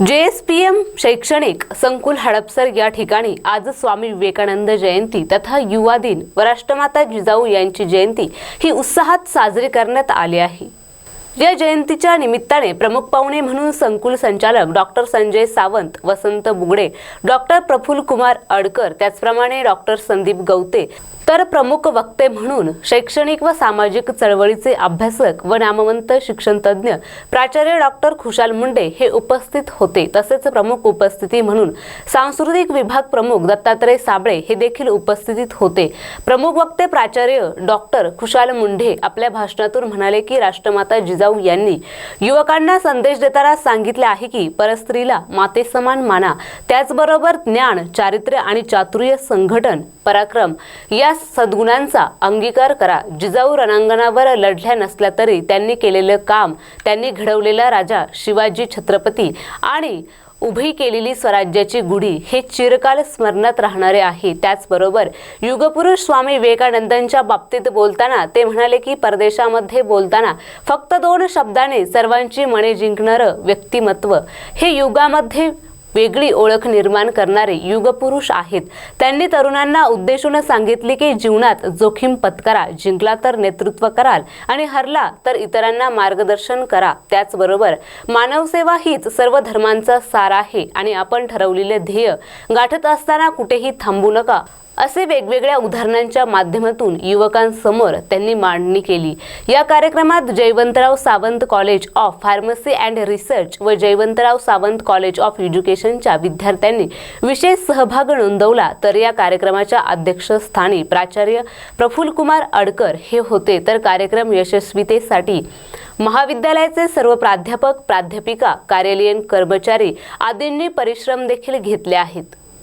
JSPM शैक्षणिक संकुल हडपसर या ठिकाणी आज स्वामी विवेकानंद जयंती तथा युवा दिन व राष्ट्रमाता जिजाऊ यांची जयंती ही उत्साहात साजरी करण्यात आली आहे. या जयंतीच्या निमित्ताने प्रमुख पाहुणे म्हणून संकुल संचालक डॉक्टर संजय सावंत वसंत बुगडे डॉक्टर प्रफुल्ल कुमार अडकर त्याचप्रमाणे डॉक्टर संदीप गवते तर प्रमुख वक्ते म्हणून शैक्षणिक व सामाजिक चळवळीचे अभ्यासक व नामवंत शिक्षणतज्ज्ञ प्राचार्य डॉक्टर खुशाल मुंडे हे उपस्थित होते. तसेच प्रमुख उपस्थिती म्हणून सांस्कृतिक विभाग प्रमुख दत्तात्रय साबळे हे देखील उपस्थितीत होते. प्रमुख वक्ते प्राचार्य डॉक्टर खुशाल मुंढे आपल्या भाषणातून म्हणाले की राष्ट्रमाता जिजाऊ यांनी युवकांना संदेश देताना सांगितले आहे की परस्त्रीला मातेसमान माना. त्याचबरोबर ज्ञान चारित्र्य आणि चातुर्य संघटन पराक्रम या सद्गुणांचा अंगीकार करा. जिजाऊ रणांगणावर लढल्या नसल्या तरी त्यांनी केलेलं काम त्यांनी घडवलेला राजा शिवाजी छत्रपती आणि उभी केलेली स्वराज्याची गुढी हे चिरकाल स्मरणात राहणारे आहे. त्याचबरोबर युगपुरुष स्वामी विवेकानंदांच्या बाबतीत बोलताना ते म्हणाले की परदेशामध्ये बोलताना फक्त दोन शब्दाने सर्वांची मने जिंकणारं व्यक्तिमत्व. हे युगामध्ये वेगळी ओळख निर्माण करणारे युगपुरुष आहेत. त्यांनी तरुणांना उद्देशून सांगितले की जीवनात जोखीम पत्करा जिंकला तर नेतृत्व कराल आणि हरला तर इतरांना मार्गदर्शन करा. त्याचबरोबर मानवसेवा हीच सर्व धर्मांचा सार आहे आणि आपण ठरवलेले ध्येय गाठत असताना कुठेही थांबू नका. असे वेगवेगळ्या उदाहरणांच्या माध्यमातून युवकांसमोर त्यांनी मांडणी केली. या कार्यक्रमात Jaywantrao Sawant college of pharmacy and research व जयवंतराव सावंत कॉलेज ऑफ एज्युकेशनच्या विद्यार्थ्यांनी विशेष सहभाग नोंदवला. तर या कार्यक्रमाच्या अध्यक्षस्थानी प्राचार्य प्रफुल्लकुमार अडकर हे होते. तर कार्यक्रम यशस्वीतेसाठी महाविद्यालयाचे सर्व प्राध्यापक प्राध्यापिका कार्यालयीन कर्मचारी आदींनी परिश्रम देखील घेतले आहेत.